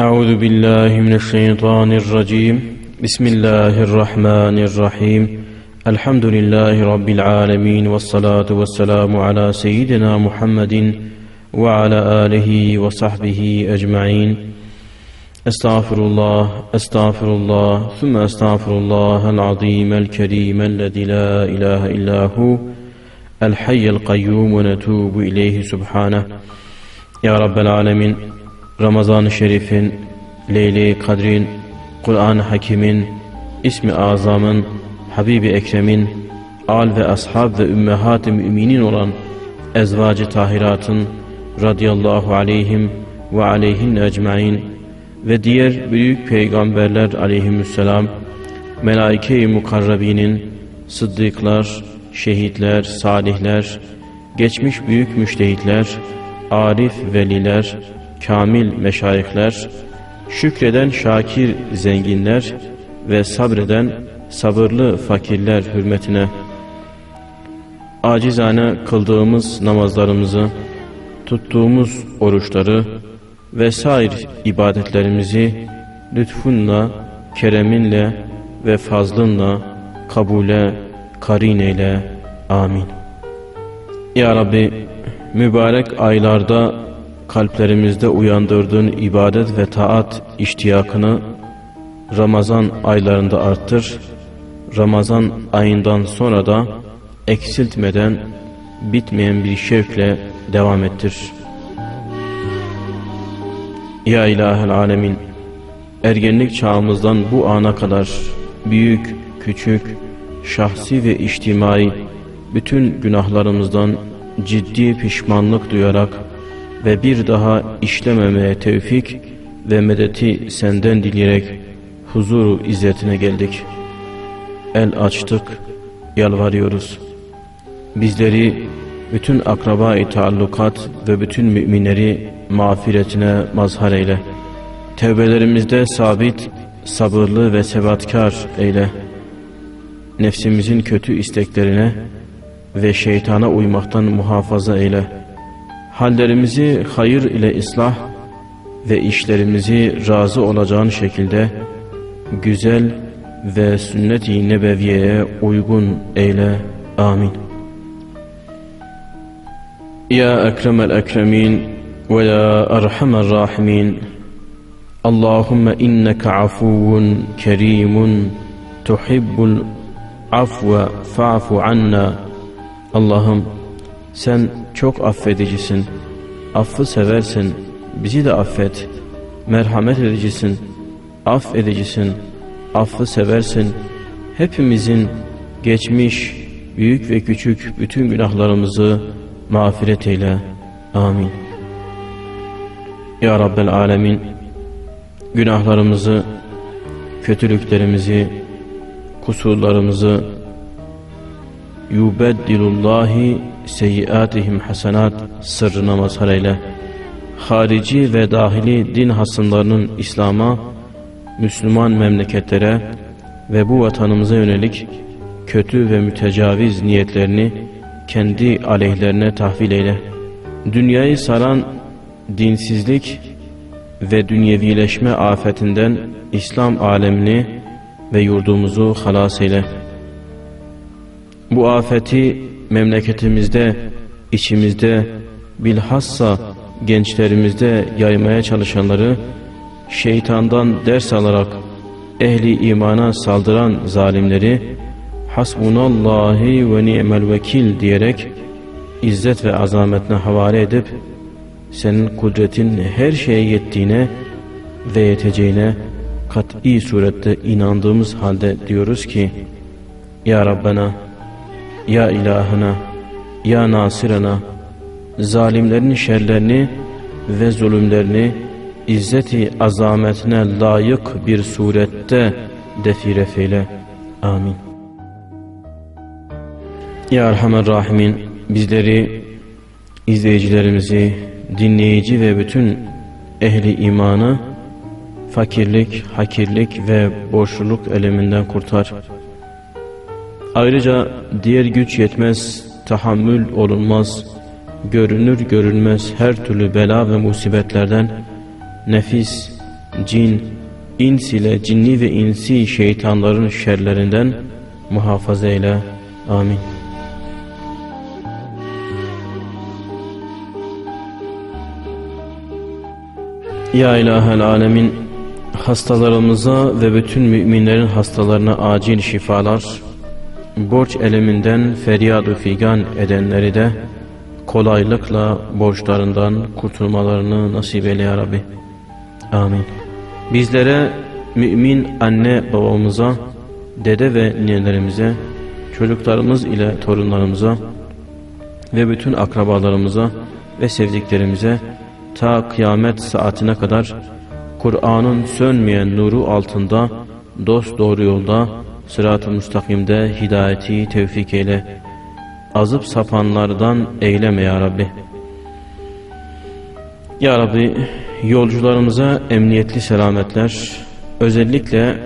أعوذ بالله من الشيطان الرجيم. بسم الله الرحمن الرحيم. الحمد لله رب العالمين والصلاة والسلام على سيدنا محمد وعلى آله وصحبه أجمعين. أستغفر الله أستغفر الله ثم أستغفر الله العظيم الكريم الذي لا إله إلا هو الحي القيوم ونتوب إليه سبحانه. Ya Rabbel Alemin Ramazan-ı Şerif'in Leyli Kadr'in Kur'an-ı Hakim'in İsmi Azam'ın Habibi Ekrem'in Al ve ashab ve ümmehat-ı müminin olan ezvacı tahiratın radıyallahu aleyhim ve aleyhin ecmain ve diğer büyük peygamberler aleyhisselam melaike-i mukarrabinin sıddıklar, şehitler, salihler, geçmiş büyük müştehitler, arif veliler, kamil meşayihler, şükreden şakir zenginler ve sabreden sabırlı fakirler hürmetine acizane kıldığımız namazlarımızı, tuttuğumuz oruçları vesaire ibadetlerimizi lütfunla, kereminle ve fazlınla kabule, karin eyle. Amin. Ya Rabbi, mübarek aylarda kalplerimizde uyandırdığın ibadet ve taat iştiyakını Ramazan aylarında arttır. Ramazan ayından sonra da eksiltmeden bitmeyen bir şevkle devam ettir. Ya ilahel alemin, ergenlik çağımızdan bu ana kadar büyük, küçük, şahsi ve içtimai bütün günahlarımızdan ciddi pişmanlık duyarak ve bir daha işlememeye tevfik ve medeti senden dileyerek huzuru izzetine geldik. El açtık, yalvarıyoruz. Bizleri bütün akraba-i taallukat ve bütün müminleri mağfiretine mazhar eyle. Tevbelerimizde sabit, sabırlı ve sebatkar eyle. Nefsimizin kötü isteklerine ve şeytana uymaktan muhafaza eyle. Hallerimizi hayır ile ıslah ve işlerimizi razı olacağın şekilde güzel ve sünnet-i nebeviyeye uygun eyle. Amin. Ya ekremel ekremin ve ya erhamer rahimin Allahümme inneke afuvun kerimun tuhibbul afve fa'fu anna Allah'ım sen çok affedicisin, affı seversin, bizi de affet, merhamet edicisin, affedicisin, affı seversin, hepimizin geçmiş, büyük ve küçük bütün günahlarımızı mağfiret eyle. Amin. Ya Rabbel Alemin, günahlarımızı, kötülüklerimizi, kusurlarımızı, yubeddilullahi seyyiatihim hasenat sırrına mazhar eyle. Harici ve dahili din hasımlarının İslam'a, Müslüman memleketlere ve bu vatanımıza yönelik kötü ve mütecaviz niyetlerini kendi aleyhlerine tahvil eyle. Dünyayı saran dinsizlik ve dünyevileşme afetinden İslam alemini ve yurdumuzu halas eyle. Bu afeti memleketimizde, içimizde, bilhassa gençlerimizde yaymaya çalışanları şeytandan ders alarak ehli imana saldıran zalimleri hasbunallahi ve ni'mel vekil diyerek izzet ve azametine havale edip senin kudretin her şeye yettiğine ve yeteceğine kat'i surette inandığımız halde diyoruz ki Ya Rabbena ya ilahına, ya nasirana, zalimlerin şerlerini ve zulümlerini izzeti azametine layık bir surette defire feyle. Amin. Ya Erhamer Rahimin bizleri, izleyicilerimizi, dinleyici ve bütün ehli imanı fakirlik, hakirlik ve boşluk eleminden kurtar. Ayrıca diğer güç yetmez, tahammül olunmaz, görünür görünmez her türlü bela ve musibetlerden nefis, cin, ins ile cinni ve insi şeytanların şerlerinden muhafaza eyle. Amin. Ya ilahel alemin hastalarımıza ve bütün müminlerin hastalarına acil şifalar, borç eleminden feryadu figan edenleri de kolaylıkla borçlarından kurtulmalarını nasip eyle ya Rabbi. Amin. Bizlere, mümin anne babamıza, dede ve ninelerimize, çocuklarımız ile torunlarımıza ve bütün akrabalarımıza ve sevdiklerimize ta kıyamet saatine kadar Kur'an'ın sönmeyen nuru altında dost doğru yolda sırat-ı müstakimde hidayeti tevfik eyle. Azıp sapanlardan eyleme ya Rabbi. Ya Rabbi yolcularımıza emniyetli selametler, özellikle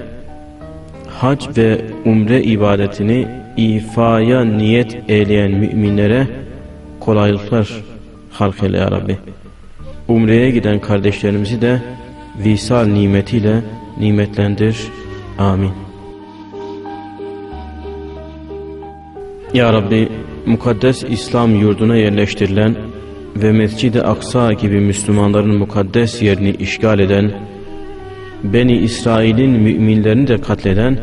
hac ve umre ibadetini ifaya niyet eyleyen müminlere kolaylıklar halk eyle ya Rabbi. Umreye giden kardeşlerimizi de visal nimetiyle nimetlendir. Amin. Ya Rabbi mukaddes İslam yurduna yerleştirilen ve Mescid-i Aksa gibi Müslümanların mukaddes yerini işgal eden, Beni İsrail'in müminlerini de katleden,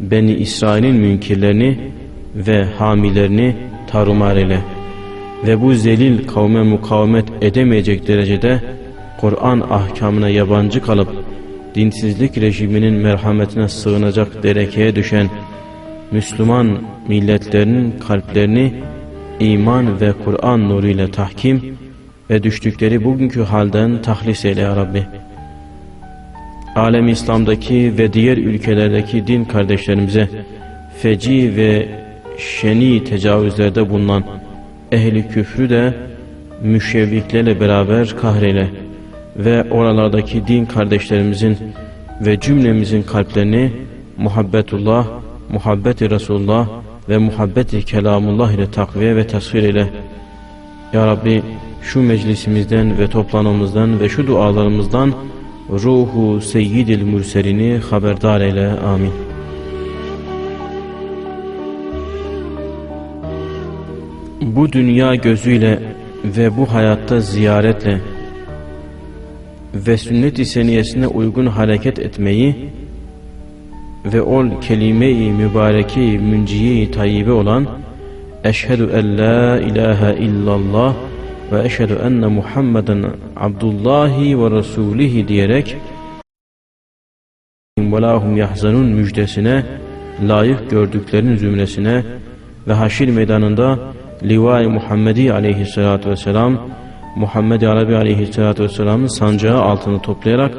Beni İsrail'in münkirlerini ve hamilerini tarumar eyle. Ve bu zelil kavme mukavemet edemeyecek derecede Kur'an ahkamına yabancı kalıp dinsizlik rejiminin merhametine sığınacak derekeye düşen Müslüman milletlerinin kalplerini iman ve Kur'an nuruyla tahkim ve düştükleri bugünkü halden tahlis eyle ya Rabbi. Alem İslam'daki ve diğer ülkelerdeki din kardeşlerimize feci ve şeni tecavüzlerde bulunan ehli küfrü de müşevviklerle beraber kahreyle ve oralardaki din kardeşlerimizin ve cümlemizin kalplerini muhabbetullah, muhabbeti Resulullah ve muhabbeti kelamullah ile takviye ve tasvir ile. Ya Rabbi şu meclisimizden ve toplanmamızdan ve şu dualarımızdan ruhu seyyidil mürselini haberdar eyle. Amin. Bu dünya gözüyle ve bu hayatta ziyaretle ve sünnet-i seniyesine uygun hareket etmeyi ve ol kelime-i mübareke-i münciye-i olan Eşhedü en la ilahe illallah ve eşhedü enne Muhammeden abdullahi ve resulihi diyerek ve lahum yahzanun müjdesine layık gördüklerinin zümresine ve haşir meydanında Livai Muhammedi aleyhissalatu vesselam Muhammed Arabi aleyhissalatu vesselamın sancağı altını toplayarak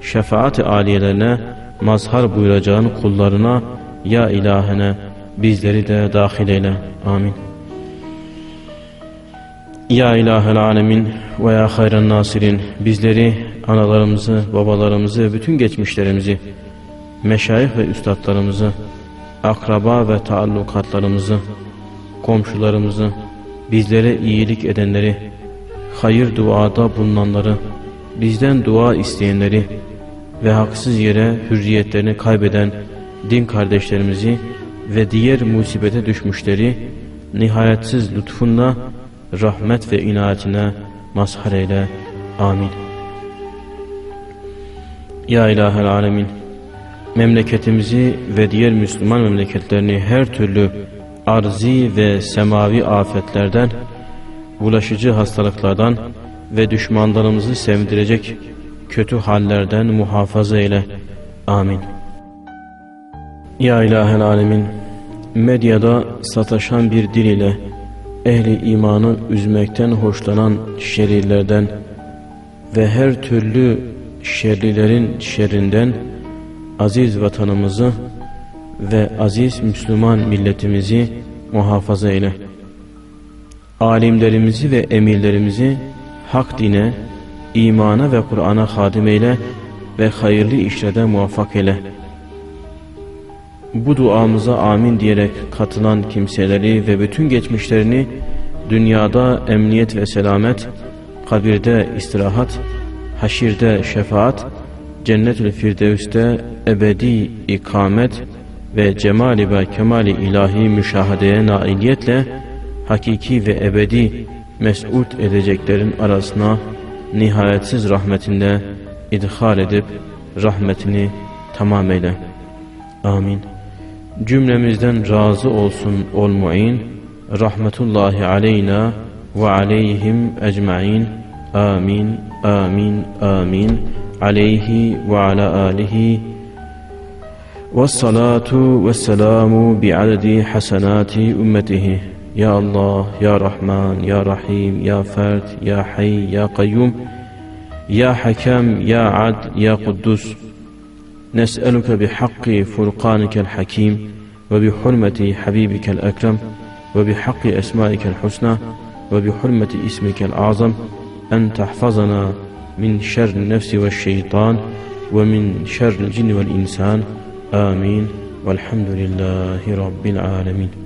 şefaat-i aliyelerine mazhar buyuracağın kullarına ya ilahene bizleri de dahil eyle. Amin. Ya ilahel alemin ve ya hayran nasirin bizleri, analarımızı, babalarımızı bütün geçmişlerimizi, meşayih ve üstadlarımızı, akraba ve taallukatlarımızı, komşularımızı, bizlere iyilik edenleri, hayır duada bulunanları, bizden dua isteyenleri ve haksız yere hürriyetlerini kaybeden din kardeşlerimizi ve diğer musibete düşmüşleri nihayetsiz lütfunla rahmet ve inayetine mazhar eyle. Amin. Ya ilahel alemin memleketimizi ve diğer Müslüman memleketlerini her türlü arzi ve semavi afetlerden, bulaşıcı hastalıklardan ve düşmanlarımızı sevdirecek kötü hallerden muhafaza eyle. Amin. Ya ilahel alemin, medyada sataşan bir dil ile ehli imanı üzmekten hoşlanan şerirlerden ve her türlü şerlilerin şerrinden aziz vatanımızı ve aziz Müslüman milletimizi muhafaza eyle. Alimlerimizi ve emirlerimizi hak dine, imana ve Kur'an'a hadim eyle ve hayırlı işlere muvaffak eyle. Bu duamıza amin diyerek katılan kimseleri ve bütün geçmişlerini dünyada emniyet ve selamet, kabirde istirahat, haşirde şefaat Cennetül Firdevs'te ebedi ikamet ve cemali ve kemali ilahi müşahedeye nailiyetle hakiki ve ebedi mes'ud edeceklerin arasına nihayetsiz rahmetinde idhal edip rahmetini tamam eyle. Amin. Cümlemizden razı olsun ol mu'in. Rahmetullahi aleyna ve aleyhim ecmain. Amin, amin, amin. Aleyhi ve ala alihi. والصلاة والسلام بعدد حسنات أمته يا الله يا رحمن يا رحيم يا فرد يا حي يا قيوم يا حكم يا عدل يا قدوس. نسألك بحق فرقانك الحكيم وبحرمة حبيبك الأكرم وبحق أسمائك الحسنى وبحرمة اسمك الأعظم أن تحفظنا من شر النفس والشيطان ومن شر الجن والإنسان. آمين. والحمد لله رب العالمين.